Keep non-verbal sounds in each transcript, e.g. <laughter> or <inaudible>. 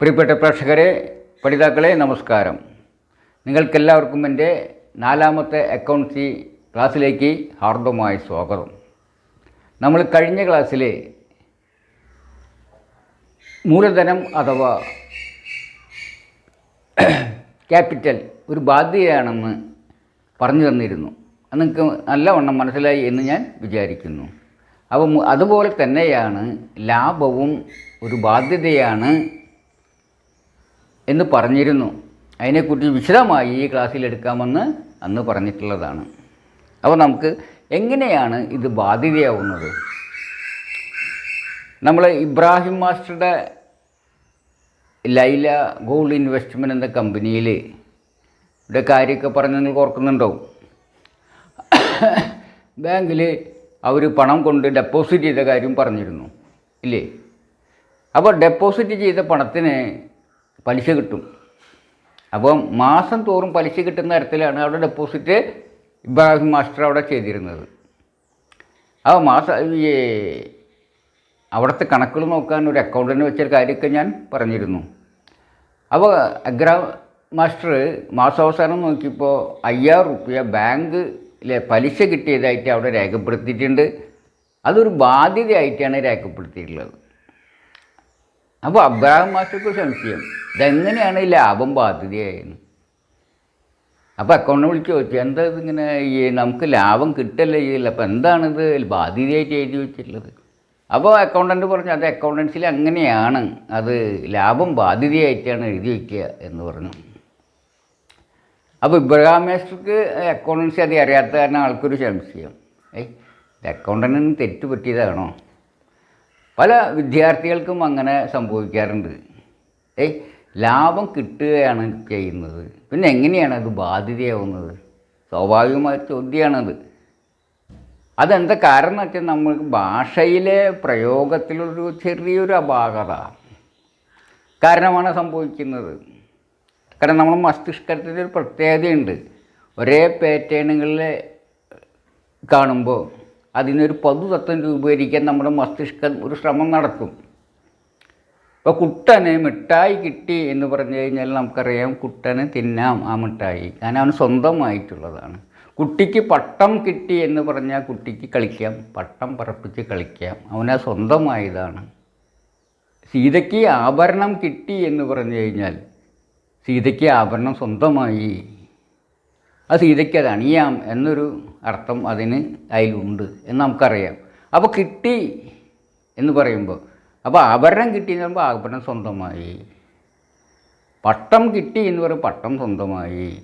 പ്രിയപ്പെട്ട പ്രേക്ഷകരെ പഠിതാക്കളെ നമസ്കാരം. നിങ്ങൾക്കെല്ലാവർക്കും എന്റെ നാലാമത്തെ അക്കൗണ്ട്സി ക്ലാസ്സിലേക്ക് ഹാർദമായ സ്വാഗതം. നമ്മൾ കഴിഞ്ഞ ക്ലാസ്സിൽ മൂലധനം അഥവാ ക്യാപിറ്റൽ ഒരു ബാധ്യതയാണെന്ന് പറഞ്ഞു തന്നിരുന്നു. അത് നിങ്ങൾക്ക് നല്ലവണ്ണം മനസ്സിലായി എന്ന് ഞാൻ വിചാരിക്കുന്നു. അപ്പോൾ അതുപോലെ തന്നെയാണ് ലാഭവും ഒരു ബാധ്യതയാണ് എന്ന് പറഞ്ഞിരുന്നു. അതിനെക്കുറിച്ച് വിശദമായി ഈ ക്ലാസ്സിൽ എടുക്കാമെന്ന് അന്ന് പറഞ്ഞിട്ടുള്ളതാണ്. അപ്പോൾ നമുക്ക് എങ്ങനെയാണ് ഇത് ബാധ്യതയാവുന്നത്? നമ്മൾ ഇബ്രാഹിം മാസ്റ്ററുടെ ലൈല ഗോൾഡ് ഇൻവെസ്റ്റ്മെന്റ് എന്ന കമ്പനിയിൽ ഇവിടെ കാര്യമൊക്കെ പറഞ്ഞ് നിങ്ങൾക്ക് ഓർക്കുന്നുണ്ടാവും ബാങ്കിൽ അവർ പണം കൊണ്ട് ഡെപ്പോസിറ്റ് ചെയ്ത കാര്യം പറഞ്ഞിരുന്നു. ഇല്ലേ? അപ്പോൾ ഡെപ്പോസിറ്റ് ചെയ്ത പണത്തിന് പലിശ കിട്ടും. അപ്പോൾ മാസം തോറും പലിശ കിട്ടുന്ന തരത്തിലാണ് അവിടെ ഡെപ്പോസിറ്റ് ഇബ്രാഹിം മാസ്റ്റർ അവിടെ ചെയ്തിരുന്നത്. അപ്പോൾ മാസം ഈ അവിടുത്തെ കണക്കുകൾ നോക്കാൻ ഒരു അക്കൗണ്ടന്റ് വെച്ചൊരു കാര്യമൊക്കെ ഞാൻ പറഞ്ഞിരുന്നു. അപ്പോൾ അഗ്ര മാസ്റ്റർ മാസാവസാനം നോക്കിയപ്പോൾ അയ്യായിരം റുപ്യ ബാങ്കിലെ പലിശ കിട്ടിയതായിട്ട് അവിടെ രേഖപ്പെടുത്തിയിട്ടുണ്ട്. അതൊരു ബാധ്യതയായിട്ടാണ് രേഖപ്പെടുത്തിയിട്ടുള്ളത്. അപ്പോൾ അബ്രാഹിം മാസ്റ്റർക്ക് സംശയം. ഇതെങ്ങനെയാണ് ലാഭം ബാധ്യതയായെന്ന്? അപ്പോൾ അക്കൗണ്ട് വിളിച്ച് ചോദിച്ചു. എന്താ ഇതിങ്ങനെ ഈ നമുക്ക് ലാഭം കിട്ടല്ലേ ചെയ്യില്ല അപ്പോൾ എന്താണിത് ബാധ്യതയായിട്ട് എഴുതി വെച്ചിട്ടുള്ളത്? അപ്പോൾ അക്കൗണ്ടന്റ് പറഞ്ഞു അത് അക്കൗണ്ടൻസിൽ അങ്ങനെയാണ്. അത് ലാഭം ബാധ്യതയായിട്ടാണ് എഴുതി വയ്ക്കുക എന്ന് പറഞ്ഞു. അപ്പോൾ ഇബ്രഹാം മാസ്റ്റർക്ക് അക്കൗണ്ടൻസി അത് അറിയാത്ത കാരണം ആൾക്കൊരു സംശയം. ഏയ് ഇത് തെറ്റ് പറ്റിയതാണോ? പല വിദ്യാർത്ഥികൾക്കും അങ്ങനെ സംഭവിക്കാറുണ്ട്. ഏയ് ലാഭം കിട്ടുകയാണ് ചെയ്യുന്നത്. പിന്നെ എങ്ങനെയാണ് അത് ബാധ്യതയാവുന്നത്? സ്വാഭാവികമായ ചോദ്യമാണത്. അതെന്താ കാരണം എന്ന് വെച്ചാൽ നമ്മൾക്ക് ഭാഷയിലെ പ്രയോഗത്തിലൊരു ചെറിയൊരു അപാകത. കാരണമാണ് സംഭവിക്കുന്നത്. കാരണം നമ്മൾ മസ്തിഷ്കത്തിൽ ഒരു പ്രത്യേകതയുണ്ട്. ഒരേ പാറ്റേണുകളിൽ കാണുമ്പോൾ അതിനൊരു പൊതുതത്വം രൂപീകരിക്കാൻ നമ്മുടെ മസ്തിഷ്കം ഒരു ശ്രമം നടത്തും. ഇപ്പോൾ കുട്ടന് മിഠായി കിട്ടി എന്ന് പറഞ്ഞു കഴിഞ്ഞാൽ നമുക്കറിയാം കുട്ടന് തിന്നാം ആ മിഠായി. കാരണം അവന് സ്വന്തമായിട്ടുള്ളതാണ്. കുട്ടിക്ക് പട്ടം കിട്ടി എന്ന് പറഞ്ഞാൽ കുട്ടിക്ക് കളിക്കാം. പട്ടം പറപ്പിച്ച് കളിക്കാം. അവനാ സ്വന്തമായതാണ്. സീതയ്ക്ക് ആഭരണം കിട്ടി എന്ന് പറഞ്ഞു കഴിഞ്ഞാൽ സീതയ്ക്ക് ആഭരണം സ്വന്തമായി. ആ സീതയ്ക്ക് അത് അണിയാം എന്നൊരു അർത്ഥം അതിന് അതിലുണ്ട് എന്ന് നമുക്കറിയാം. അപ്പോൾ കിട്ടി എന്ന് പറയുമ്പോൾ അപ്പോൾ ആഭരണം കിട്ടി എന്ന് പറയുമ്പോൾ ആഭരണം സ്വന്തമായി. പട്ടം കിട്ടി എന്ന് പറയുമ്പോൾ പട്ടം സ്വന്തമായി.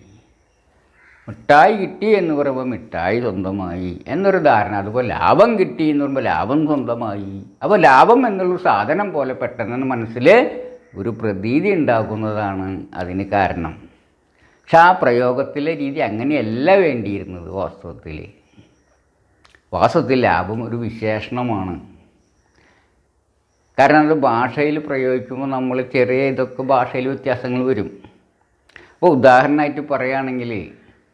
മിഠായി കിട്ടി എന്ന് പറയുമ്പോൾ മിഠായി സ്വന്തമായി എന്നൊരു ധാരണ. അതുപോലെ ലാഭം കിട്ടി എന്ന് പറയുമ്പോൾ ലാഭം സ്വന്തമായി. അപ്പോൾ ലാഭം എന്നുള്ളൊരു സാധനം പോലെ പെട്ടെന്ന് മനസ്സിൽ ഒരു പ്രതീതി ഉണ്ടാക്കുന്നതാണ് അതിന് കാരണം. പക്ഷെ ആ പ്രയോഗത്തിലെ രീതി അങ്ങനെയല്ല വേണ്ടിയിരുന്നത് വാസ്തവത്തിൽ. വാസ്തവത്തിൽ ലാഭം ഒരു വിശേഷണമാണ്. കാരണം അത് ഭാഷയിൽ പ്രയോഗിക്കുമ്പോൾ നമ്മൾ ചെറിയ ഇതൊക്കെ ഭാഷയിൽ വ്യത്യാസങ്ങൾ വരും. അപ്പോൾ ഉദാഹരണമായിട്ട് പറയുകയാണെങ്കിൽ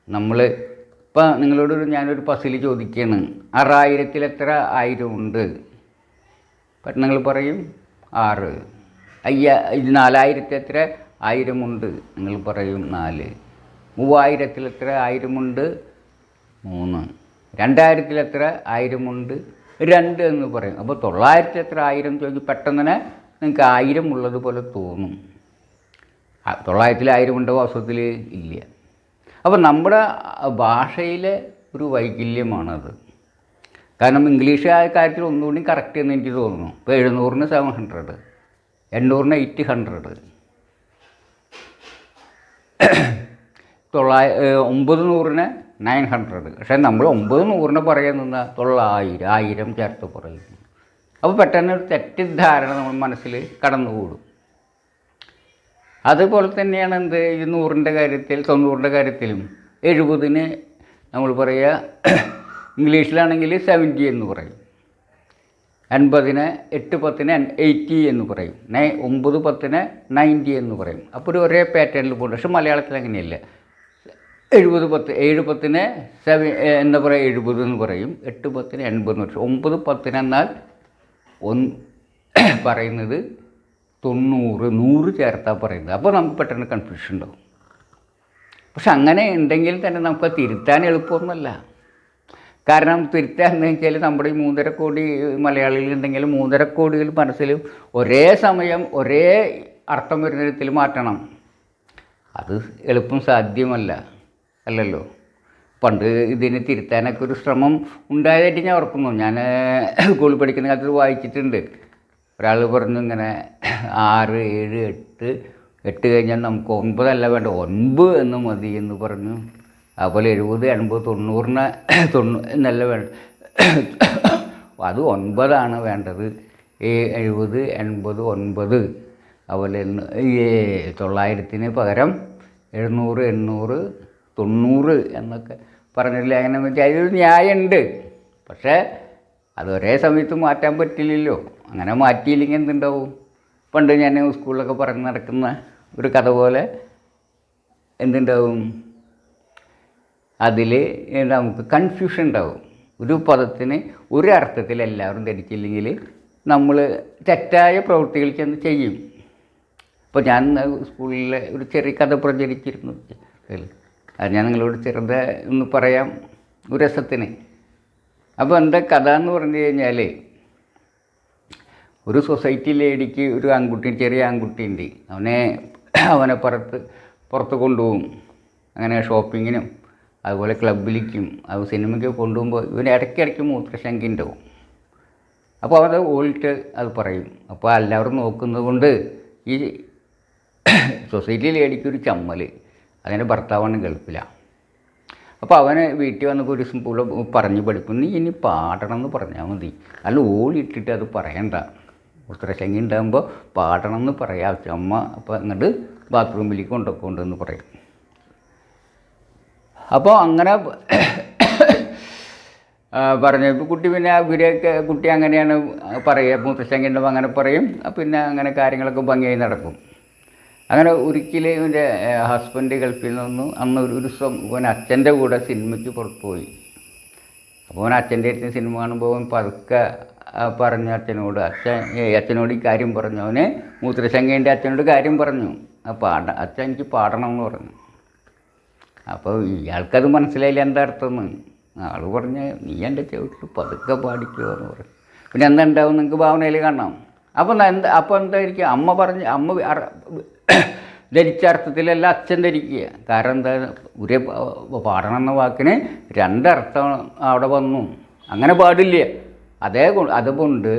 നമ്മൾ ഇപ്പം നിങ്ങളോട് ഞാനൊരു പസിൽ ചോദിക്കുകയാണ്. ആറായിരത്തിൽ എത്ര ആയിരം ഉണ്ട് അപ്പം പറയും ആറ്. അയ്യ നാലായിരത്തി എത്ര? ആയിരമുണ്ട് നിങ്ങൾ പറയും നാല്. മൂവായിരത്തിൽ എത്ര ആയിരമുണ്ട്? മൂന്ന്. രണ്ടായിരത്തിൽ എത്ര ആയിരമുണ്ട്? രണ്ട് എന്ന് പറയും. അപ്പോൾ തൊള്ളായിരത്തി എത്ര ആയിരം ചോദിക്കും. പെട്ടെന്ന് നിങ്ങൾക്ക് ആയിരം ഉള്ളത് പോലെ തോന്നും തൊള്ളായിരത്തിൽ ആയിരം ഉണ്ടോ വാസ്തവത്തിൽ? ഇല്ല. അപ്പോൾ നമ്മുടെ ഭാഷയിലെ ഒരു വൈകല്യമാണത്. കാരണം ഇംഗ്ലീഷ് ആ കാര്യത്തിൽ ഒന്നുകൂടി കറക്റ്റ് എന്ന് എനിക്ക് തോന്നുന്നു. ഇപ്പോൾ എഴുന്നൂറിന് സെവൻ ഹൺഡ്രഡ് എണ്ണൂറിന് എയ്റ്റ് ഹൺഡ്രഡ് തൊള്ളായി ഒമ്പത് നൂറിന് നയൻ ഹൺഡ്രഡ് പക്ഷേ നമ്മൾ ഒമ്പത് നൂറിന് പറയാൻ നിന്നാൽ തൊള്ളായിരം ആയിരം ചേർത്ത് പറയുന്നു അപ്പോൾ പെട്ടെന്ന് ഒരു തെറ്റിദ്ധാരണ നമ്മൾ മനസ്സിൽ കടന്നുകൂടും. അതുപോലെ തന്നെയാണ് എന്ത്? ഈ നൂറിന്റെ കാര്യത്തിൽ തൊണ്ണൂറിന്റെ കാര്യത്തിലും എഴുപതിന് നമ്മൾ പറയുക ഇംഗ്ലീഷിലാണെങ്കിൽ സെവന്റി എന്ന് പറയും. എൺപതിന് എട്ട് പത്തിന് എയ്റ്റി എന്ന് പറയും. നൈ ഒമ്പത് പത്തിന് നയന്റി എന്ന് പറയും. അപ്പോൾ ഒരു ഒരേ പാറ്റേണിൽ പോകും പക്ഷെ മലയാളത്തിൽ അങ്ങനെയല്ല. എഴുപത് പത്ത് ഏഴ് പത്തിന് സെവൻ എന്താ പറയുക എഴുപത് എന്ന് പറയും. എട്ട് പത്തിന് എൺപത് എന്ന് പറയും. ഒമ്പത് പത്തിനെന്നാൽ ഒന്ന് <coughs> പറയുന്നത് തൊണ്ണൂറ് നൂറ് ചേർത്താൽ പറയുന്നത്. അപ്പോൾ നമുക്ക് പെട്ടെന്ന് കൺഫ്യൂഷൻ ഉണ്ടാവും. പക്ഷെ അങ്ങനെ ഉണ്ടെങ്കിൽ തന്നെ നമുക്ക് തിരുത്താൻ എളുപ്പമൊന്നുമല്ല. കാരണം തിരുത്താൻ എന്ന് വെച്ചാൽ നമ്മുടെ ഈ മൂന്നര കോടി മലയാളികൾ ഉണ്ടെങ്കിൽ മൂന്നര കോടികൾ മനസ്സിലും ഒരേ സമയം ഒരേ അർത്ഥം വരുന്ന വിധത്തിൽ മാറ്റണം. അത് എളുപ്പം സാധ്യമല്ല. അല്ലല്ലോ. പണ്ട് ഇതിനെ തിരുത്താനൊക്കെ ഒരു ശ്രമം ഉണ്ടായതായിട്ട് ഞാൻ ഓർക്കുന്നു. ഞാൻ സ്കൂളിൽ പഠിക്കുന്ന കാലത്ത് വായിച്ചിട്ടുണ്ട്. ഒരാൾ പറഞ്ഞു ഇങ്ങനെ ആറ് ഏഴ് എട്ട് എട്ട് കഴിഞ്ഞാൽ നമുക്ക് ഒൻപതല്ല വേണ്ട? ഒൻപത് എന്ന് മതി എന്ന് പറഞ്ഞു. അതുപോലെ എഴുപത് എൺപത് തൊണ്ണൂറിന് തൊണ്ണൂ എന്നല്ല വേണ്ട. അത് ഒൻപതാണ് വേണ്ടത്. ഈ എഴുപത് എൺപത് ഒൻപത്. അതുപോലെ തൊള്ളായിരത്തിന് പകരം എഴുന്നൂറ് എണ്ണൂറ് തൊണ്ണൂറ് എന്നൊക്കെ പറഞ്ഞില്ലേ അങ്ങനെ വെച്ചാൽ അതിലൊരു ന്യായമുണ്ട് പക്ഷേ അത് ഒരേ സമയത്ത് മാറ്റാൻ പറ്റില്ലല്ലോ. അങ്ങനെ മാറ്റിയില്ലെങ്കിൽ എന്തുണ്ടാവും? പണ്ട് ഞാൻ സ്കൂളിലൊക്കെ പറഞ്ഞ് നടക്കുന്ന ഒരു കഥ പോലെ എന്തുണ്ടാവും? അതിൽ നമുക്ക് കൺഫ്യൂഷൻ ഉണ്ടാവും. ഒരു പദത്തിന് ഒരു അർത്ഥത്തിൽ എല്ലാവരും ധരിച്ചില്ലെങ്കിൽ നമ്മൾ തെറ്റായ പ്രവൃത്തികൾ ചെന്ന് ചെയ്യും? ഇപ്പോൾ ഞാൻ സ്കൂളിലെ ഒരു ചെറിയ കഥ പ്രചരിച്ചിരുന്നു. അത് ഞാൻ നിങ്ങളോട് ചെറുത് ഒന്ന് പറയാം. ഒരു രസത്തിന്. അപ്പോൾ എന്റെ കഥ എന്ന് പറഞ്ഞു കഴിഞ്ഞാൽ ഒരു സൊസൈറ്റി ലേഡിക്ക് ഒരു ആൺകുട്ടി ചെറിയ ആൺകുട്ടിയുണ്ട് അവനെ അവനെ പുറത്ത് പുറത്ത് കൊണ്ടുപോകും. അങ്ങനെ ഷോപ്പിങ്ങിനും അതുപോലെ ക്ലബിലേക്കും അത് സിനിമയ്ക്ക് കൊണ്ടുപോകുമ്പോൾ ഇവന് ഇടയ്ക്കിടയ്ക്ക് മൂത്രശങ്കി ഉണ്ടാവും. അപ്പോൾ അവത് ഓൾട്ട് അത് പറയും. അപ്പോൾ എല്ലാവരും നോക്കുന്നത് കൊണ്ട് ഈ സൊസൈറ്റി ലേഡിക്ക് ഒരു ചമ്മൽ അതിന്റെ ഭർത്താവാണ് ഗൾഫിലാണ് അപ്പോൾ അവനെ വീട്ടിൽ വന്നപ്പോൾ ഒരു ദിവസം പുള്ള പറഞ്ഞ് പഠിക്കും നീ ഇനി പാടണം എന്ന് പറഞ്ഞാൽ മതി. അല്ല ഓടിയിട്ടിട്ട് അത് പറയണ്ട. ഉത്തരശങ്കി ഉണ്ടാകുമ്പോൾ പാടണം എന്ന് പറയാം. അമ്മ അപ്പോൾ എന്നിട്ട് ബാത്റൂമിലേക്ക് കൊണ്ടുപോകൊണ്ടെന്ന് പറയും. അപ്പോൾ അങ്ങനെ പറഞ്ഞു കുട്ടി പിന്നെ ഇവരെയൊക്കെ കുട്ടി അങ്ങനെയാണ് പറയുക. ഉണ്ടാകുമ്പോൾ അങ്ങനെ പറയും. പിന്നെ അങ്ങനെ കാര്യങ്ങളൊക്കെ ഭംഗിയായി നടക്കും. അങ്ങനെ ഒരിക്കൽ ഇവന്റെ ഹസ്ബൻഡ് ഗൾഫിൽ നിന്ന് അന്ന് ഒരു ദിവസം ഇവൻ അച്ഛന്റെ കൂടെ സിനിമയ്ക്ക് പുറത്തു പോയി. അപ്പോൾ അവൻ അച്ഛന്റെ അടുത്ത് സിനിമ കാണുമ്പോൾ അവൻ പതുക്കെ പറഞ്ഞു അച്ഛനോട് അച്ഛൻ അച്ഛനോട് ഈ കാര്യം പറഞ്ഞു? അവന് മൂത്രശങ്കേന്റെ അച്ഛനോട് കാര്യം പറഞ്ഞു. പാട അച്ഛൻ എനിക്ക് പാടണം എന്ന് പറഞ്ഞു. അപ്പോൾ ഇയാൾക്കത് മനസ്സിലായില്ല എന്താ അർത്ഥം ആൾ പറഞ്ഞ് നീ എന്റെ ചവിട്ടിൽ പതുക്കെ പാടിക്കുക എന്ന് പറഞ്ഞു. പിന്നെ എന്താ ഉണ്ടാവും നിങ്ങൾക്ക് ഭാവനയിൽ കാണാം. അപ്പോൾ എന്താ അപ്പോൾ എന്തായിരിക്കും? അമ്മ പറഞ്ഞ് അമ്മ ധരിച്ച അർത്ഥത്തിലല്ല അച്ഛൻ ധരിക്കുക. കാരണം എന്താ ഒരു പാടണം എന്ന വാക്കിന് രണ്ടർത്ഥം അവിടെ വന്നു. അങ്ങനെ പാടില്ല. അതേ അതുകൊണ്ട്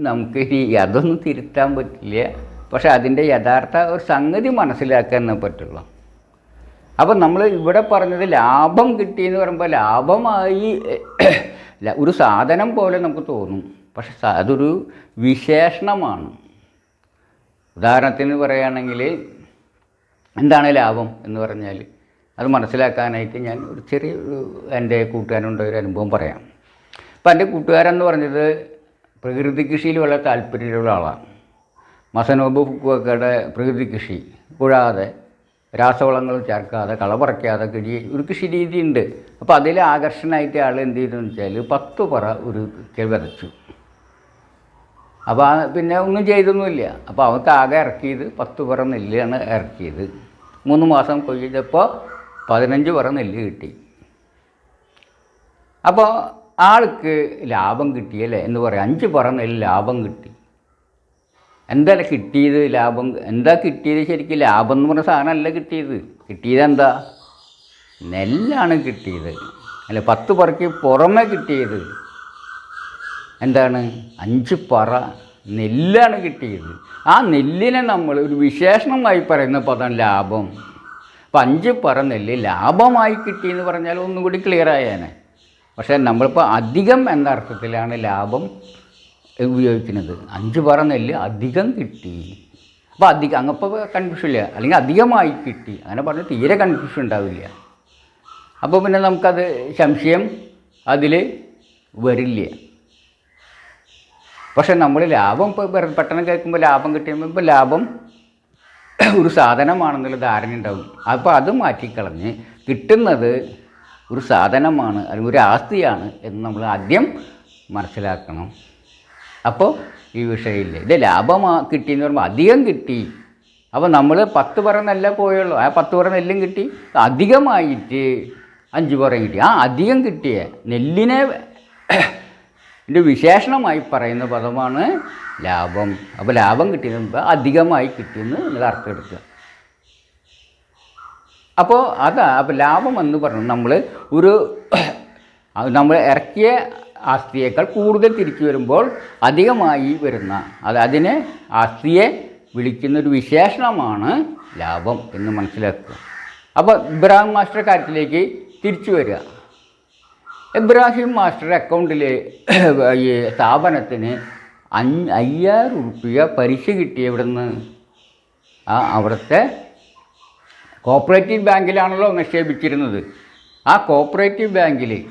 നമുക്ക് ഈ അതൊന്നും തിരുത്താൻ പറ്റില്ല. പക്ഷെ അതിന്റെ യഥാർത്ഥ ഒരു സംഗതി മനസ്സിലാക്കാനേ പറ്റുള്ളൂ. അപ്പം നമ്മൾ ഇവിടെ പറഞ്ഞത് ലാഭം കിട്ടിയെന്ന് പറയുമ്പോൾ ലാഭമായി ഒരു സാധനം പോലെ നമുക്ക് തോന്നും. പക്ഷെ അതൊരു വിശേഷണമാണ്. ഉദാഹരണത്തിന് പറയുകയാണെങ്കിൽ എന്താണ് ലാഭം എന്ന് പറഞ്ഞാൽ അത് മനസ്സിലാക്കാനായിട്ട് ഞാൻ ഒരു ചെറിയ എന്റെ കൂട്ടുകാരുണ്ട് ഒരു അനുഭവം പറയാം. അപ്പം എന്റെ കൂട്ടുകാരെന്ന് പറഞ്ഞത് പ്രകൃതി കൃഷിയിൽ വളരെ താല്പര്യമുള്ള ആളാണ്. മസനോബ് ഫുക്കുവക്കയുടെ പ്രകൃതി കൃഷി കൂടാതെ രാസവളങ്ങൾ ചേർക്കാതെ കള പറിക്കാതെ കൃഷി ഒരു കൃഷി രീതി ഉണ്ട് അപ്പോൾ അതിൽ ആകർഷണമായിട്ട് ആൾ എന്ത് ചെയ്തെന്ന് വെച്ചാൽ പത്ത് പറ ഒരു വിതച്ചു. അപ്പോൾ ആ പിന്നെ ഒന്നും ചെയ്തൊന്നുമില്ല. അപ്പോൾ അവർക്ക് ആകെ ഇറക്കിയത് പത്ത് പുറ നെല്ലാണ് ഇറക്കിയത്. മൂന്ന് മാസം കൊയ്തപ്പോൾ പതിനഞ്ച് പുറ നെല്ല് കിട്ടി. അപ്പോൾ ആൾക്ക് ലാഭം കിട്ടിയല്ലേ എന്ന് പറയാം. അഞ്ച് പുറ നെല്ല് ലാഭം കിട്ടി. എന്താണ് കിട്ടിയത് ലാഭം? എന്താ കിട്ടിയത് ശരിക്കും? ലാഭം എന്ന് പറഞ്ഞ സാധനമല്ല കിട്ടിയത്. കിട്ടിയത് എന്താ? നെല്ലാണ് കിട്ടിയത്. അല്ല പത്ത് പുറയ്ക്ക് പുറമെ കിട്ടിയത്. എന്താണ്? അഞ്ച് പറ നെല്ലാണ് കിട്ടിയത്. ആ നെല്ലിനെ നമ്മൾ ഒരു വിശേഷണമായി പറയുന്ന പദം ലാഭം. അപ്പം അഞ്ച് പറ നെല്ല് ലാഭമായി കിട്ടിയെന്ന് പറഞ്ഞാൽ ഒന്നും കൂടി ക്ലിയർ ആയേനെ. പക്ഷേ നമ്മളിപ്പോൾ അധികം എന്ന അർത്ഥത്തിലാണ് ലാഭം ഉപയോഗിക്കുന്നത്. അഞ്ച് പറ നെല്ല് അധികം കിട്ടി. അപ്പോൾ അധികം അങ്ങപ്പോൾ കൺഫ്യൂഷൻ ഇല്ല. അല്ലെങ്കിൽ അധികമായി കിട്ടി. അങ്ങനെ പറഞ്ഞാൽ തീരെ കൺഫ്യൂഷൻ ഉണ്ടാവില്ല. അപ്പോൾ പിന്നെ നമുക്കത് സംശയം അതിൽ വരില്ല. പക്ഷെ നമ്മൾ ലാഭം ഇപ്പോൾ പെട്ടെന്ന് കേൾക്കുമ്പോൾ ലാഭം കിട്ടിയുമ്പോൾ ഇപ്പോൾ ലാഭം <coughs> ഒരു സാധനമാണെന്നുള്ള ധാരണ ഉണ്ടാവും. അപ്പോൾ അത് മാറ്റിക്കളഞ്ഞ് കിട്ടുന്നത് ഒരു സാധനമാണ് അല്ലെങ്കിൽ ഒരു ആസ്തിയാണ് എന്ന് നമ്മൾ ആദ്യം മനസ്സിലാക്കണം. അപ്പോൾ ഈ വിഷയമില്ല? ഇത് ലാഭമാ കിട്ടിയെന്ന് പറയുമ്പോൾ അധികം കിട്ടി. അപ്പോൾ നമ്മൾ പത്ത് പറ നെല്ല പോയുള്ളൂ. ആ പത്ത് പറ നെല്ലും കിട്ടി. അധികമായിട്ട് അഞ്ച് പറയും കിട്ടി. ആ അധികം കിട്ടിയ നെല്ലിനെ ഇതിന്റെ വിശേഷണമായി പറയുന്ന പദമാണ് ലാഭം. അപ്പോൾ ലാഭം കിട്ടിയത് അധികമായി കിട്ടിയെന്ന് നിങ്ങൾ അർത്ഥം എടുക്കുക. അപ്പോൾ അതാ അപ്പോൾ ലാഭം എന്ന് പറഞ്ഞു നമ്മൾ ഒരു നമ്മൾ ഇറക്കിയ ആസ്തിയേക്കാൾ കൂടുതൽ തിരിച്ചു വരുമ്പോൾ അധികമായി വരുന്ന അത് അതിനെ ആസ്തിയെ വിളിക്കുന്ന ഒരു വിശേഷണമാണ് ലാഭം എന്ന് മനസ്സിലാക്കുക. അപ്പോൾ ഇബ്രാഹിം മാസ്റ്റർ കാര്യത്തിലേക്ക് തിരിച്ചു വരിക. ഇബ്രാഹിം മാസ്റ്റർ അക്കൗണ്ടിലെ ഈ സ്ഥാപനത്തിന് അഞ്ച് അയ്യായിരം റുപ്യ പലിശ കിട്ടി എവിടുന്ന്? ആ അവിടുത്തെ കോപ്പറേറ്റീവ് ബാങ്കിലാണല്ലോ നിക്ഷേപിച്ചിരുന്നത്. ആ കോപ്പറേറ്റീവ് ബാങ്കിൽ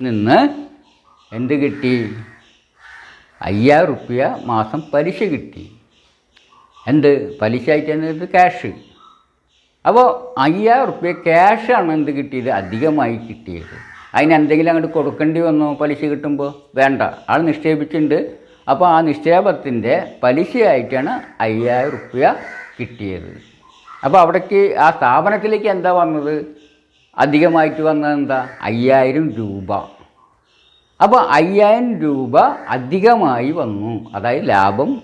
നിന്ന് എന്ത് കിട്ടി? അയ്യായിരം റുപ്യ മാസം പലിശ കിട്ടി. എന്ത്? പലിശ ആയിട്ട് ക്യാഷ്. അപ്പോൾ അയ്യായിരം റുപ്യ ക്യാഷാണ് എന്ത് കിട്ടിയത്? അധികമായി കിട്ടിയത്. അതിന് എന്തെങ്കിലും അങ്ങോട്ട് കൊടുക്കേണ്ടി വന്നോ പലിശ കിട്ടുമ്പോൾ വേണ്ട. ആൾ നിക്ഷേപിച്ചിട്ടുണ്ട് അപ്പോൾ ആ നിക്ഷേപത്തിന്റെ പലിശയായിട്ടാണ് അയ്യായിരം റുപ്യ കിട്ടിയത്. അപ്പോൾ അവിടേക്ക് ആ സ്ഥാപനത്തിലേക്ക് എന്താ വന്നത്? അധികമായിട്ട് വന്നത് എന്താ? അയ്യായിരം രൂപ. അപ്പോൾ അയ്യായിരം രൂപ അധികമായി വന്നു. അതായത് ലാഭം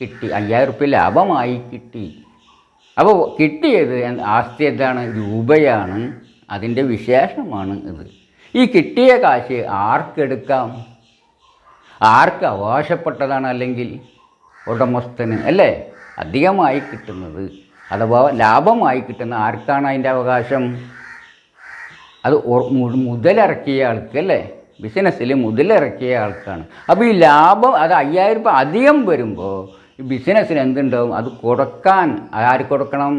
കിട്ടി. അയ്യായിരം റുപ്യ ലാഭമായി കിട്ടി. അപ്പോൾ കിട്ടിയത് ആസ്തി എന്താണ്? രൂപയാണ്. അതിന്റെ വിശേഷമാണ് ഇത്. ഈ കിട്ടിയ കാശ് ആർക്കെടുക്കാം? ആർക്ക് അവകാശപ്പെട്ടതാണ് അല്ലെങ്കിൽ ഉടമസ്ഥന് അല്ലേ? അധികമായി കിട്ടുന്നത് അഥവാ ലാഭമായി കിട്ടുന്ന ആർക്കാണ് അതിന്റെ അവകാശം? അത് മുതലിറക്കിയ ആൾക്ക് അല്ലേ? ബിസിനസ്സിൽ മുതലിറക്കിയ ആൾക്കാണ്. അപ്പോൾ ഈ ലാഭം അത് അയ്യായിരം രൂപ അധികം വരുമ്പോൾ ഈ ബിസിനസ്സിന് എന്തുണ്ടാവും? അത് കൊടുക്കാൻ ആര് കൊടുക്കണം?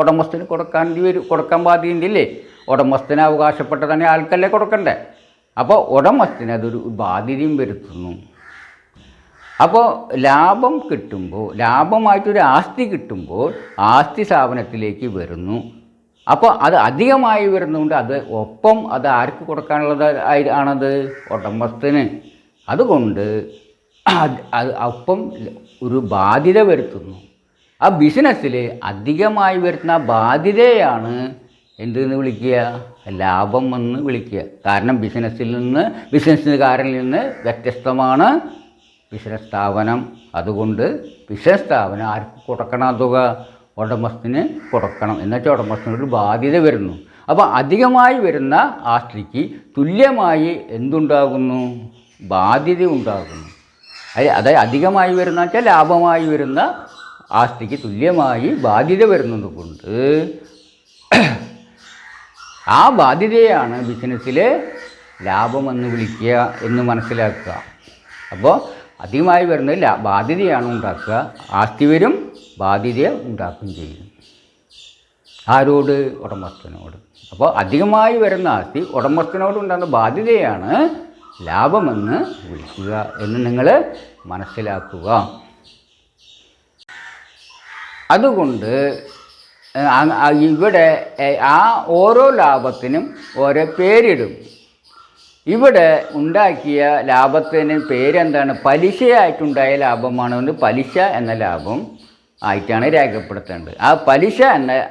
ഉടമസ്ഥന് കൊടുക്കാൻ വരും കൊടുക്കാൻ ബാധ്യതയില്ലേ ഉടമസ്ഥന് അവകാശപ്പെട്ടതന്നെ ആൾക്കല്ലേ കൊടുക്കണ്ടേ? അപ്പോൾ ഉടമസ്ഥന് അതൊരു ബാധ്യതയും വരുത്തുന്നു. അപ്പോൾ ലാഭം കിട്ടുമ്പോൾ ലാഭമായിട്ടൊരു ആസ്തി കിട്ടുമ്പോൾ ആസ്തി സ്ഥാപനത്തിലേക്ക് വരുന്നു. അപ്പോൾ അത് അധികമായി വരുന്നതുകൊണ്ട് അത് ഒപ്പം അത് ആർക്ക് കൊടുക്കാനുള്ളത് ആണത്? ഉടമസ്ഥന്. അതുകൊണ്ട് അത് അത് ഒപ്പം ഒരു ബാധ്യത വരുത്തുന്നു. ആ ബിസിനസ്സിൽ അധികമായി വരുന്ന ബാധ്യതയാണ് എന്തെന്ന് വിളിക്കുക? ലാഭം എന്ന് വിളിക്കുക. കാരണം ബിസിനസ്സിൽ നിന്ന് ബിസിനസ്സുകാരിൽ നിന്ന് വ്യത്യസ്തമാണ് ബിസിനസ് സ്ഥാപനം. അതുകൊണ്ട് ബിസിനസ് സ്ഥാപനം ആർക്ക് കൊടുക്കണം ആ തുക? ഉടമസ്ഥന് കൊടുക്കണം. എന്നുവെച്ചാൽ ഉടമസ്ഥനൊരു ബാധ്യത വരുന്നു. അപ്പോൾ അധികമായി വരുന്ന ആസ്തിക്ക് തുല്യമായി എന്തുണ്ടാകുന്നു? ബാധ്യത ഉണ്ടാകുന്നു. അത് അതായത് അധികമായി വരുന്ന വെച്ചാൽ ലാഭമായി വരുന്ന ആസ്തിക്ക് തുല്യമായി ബാധ്യത വരുന്നത് കൊണ്ട് ആ ബാധ്യതയാണ് ബിസിനസ്സിൽ ലാഭമെന്ന് വിളിക്കുക എന്ന് മനസ്സിലാക്കുക. അപ്പോൾ അധികമായി വരുന്നില്ല ബാധ്യതയാണ് ഉണ്ടാക്കുക. ആസ്തി വരും ബാധ്യത ഉണ്ടാക്കുകയും ചെയ്യും. ആരോട്? ഉടമസ്ഥനോട്. അപ്പോൾ അധികമായി വരുന്ന ആസ്തി ഉടമസ്ഥനോട് ഉണ്ടാകുന്ന ബാധ്യതയാണ് ലാഭമെന്ന് വിളിക്കുക എന്ന് നിങ്ങൾ മനസ്സിലാക്കുക. അതുകൊണ്ട് ഇവിടെ ആ ഓരോ ലാഭത്തിനും ഓരോ പേരിടും. ഇവിടെ ഉണ്ടാക്കിയ ലാഭത്തിന് പേരെന്താണ്? പലിശയായിട്ടുണ്ടായ ലാഭമാണ്. കൊണ്ട് പലിശ എന്ന ലാഭം ആയിട്ടാണ് രേഖപ്പെടുത്തേണ്ടത്. ആ പലിശ എന്ന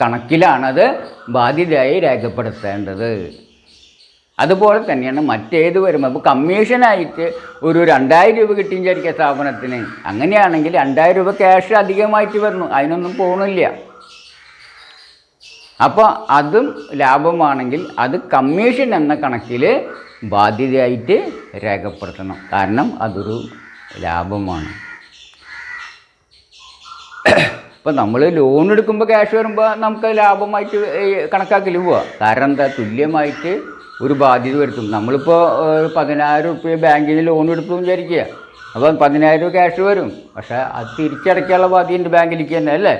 കണക്കിലാണത് ബാധ്യതയായി രേഖപ്പെടുത്തേണ്ടത്. അതുപോലെ തന്നെയാണ് മറ്റേത് വരുമ്പോൾ അപ്പോൾ കമ്മീഷനായിട്ട് ഒരു രണ്ടായിരം രൂപ കിട്ടിയും വിചാരിക്കുക സ്ഥാപനത്തിന്. അങ്ങനെയാണെങ്കിൽ രണ്ടായിരം രൂപ ക്യാഷ് അധികമായിട്ട് വരുന്നു അതിനൊന്നും പോകണില്ല അപ്പോൾ അതും ലാഭമാണെങ്കിൽ അത് കമ്മീഷൻ എന്ന കണക്കിൽ ബാധ്യതയായിട്ട് രേഖപ്പെടുത്തണം. കാരണം അതൊരു ലാഭമാണ്. ഇപ്പോൾ നമ്മൾ ലോൺ എടുക്കുമ്പോൾ ക്യാഷ് വരുമ്പോൾ നമുക്ക് ലാഭമായിട്ട് കണക്കാക്കി പോവാം. കാരണം എന്താ? തുല്യമായിട്ട് ഒരു ബാധ്യത വരുത്തും. നമ്മളിപ്പോൾ പതിനായിരം റുപ്യ ബാങ്കിൽ ലോൺ എടുത്തു വിചാരിക്കുക അപ്പം പതിനായിരം രൂപ ക്യാഷ് വരും. പക്ഷേ അത് തിരിച്ചടയ്ക്കാനുള്ള ബാധ്യതയുണ്ട് ബാങ്കിലേക്ക് തന്നെ അല്ലേ?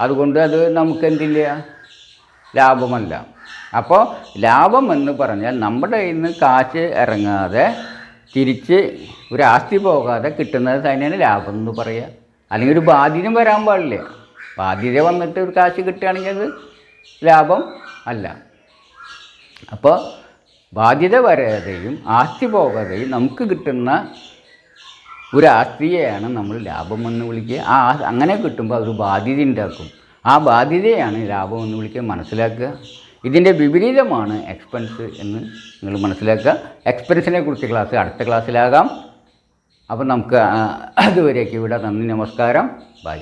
അതുകൊണ്ട് അത് നമുക്ക് എന്തില്ല? ലാഭമല്ല. അപ്പോൾ ലാഭം എന്ന് പറഞ്ഞാൽ നമ്മുടെ കയ്യിൽ നിന്ന് കാശ് ഇറങ്ങാതെ തിരിച്ച് ഒരു ആസ്തി പോകാതെ കിട്ടുന്നത് തന്നെയാണ് ലാഭം എന്ന് പറയുക അല്ലെങ്കിൽ ഒരു ബാധ്യതയും വരാൻ പാടില്ല. ബാധ്യത വന്നിട്ട് ഒരു കാശ് കിട്ടുകയാണെങ്കിൽ അത് ലാഭം അല്ല. അപ്പോൾ ബാധ്യത വരാതെയും ആസ്തി പോകാതെയും നമുക്ക് കിട്ടുന്ന ഒരു ആസ്തിയെയാണ് നമ്മൾ ലാഭം എന്ന് വിളിക്കുക. ആ അങ്ങനെ കിട്ടുമ്പോൾ അതൊരു ബാധ്യത ഉണ്ടാക്കും. ആ ബാധ്യതയാണ് ലാഭം എന്ന് വിളിക്കുക മനസ്സിലാക്കുക. ഇതിന്റെ വിപരീതമാണ് എക്സ്പെൻസ് എന്ന് നിങ്ങൾ മനസ്സിലാക്കുക. എക്സ്പെൻസിനെ കുറിച്ച് ക്ലാസ് അടുത്ത ക്ലാസ്സിലാകാം അപ്പം നമുക്ക് അതുവരേക്ക് ഇവിടെ നന്ദി നമസ്കാരം. ബൈ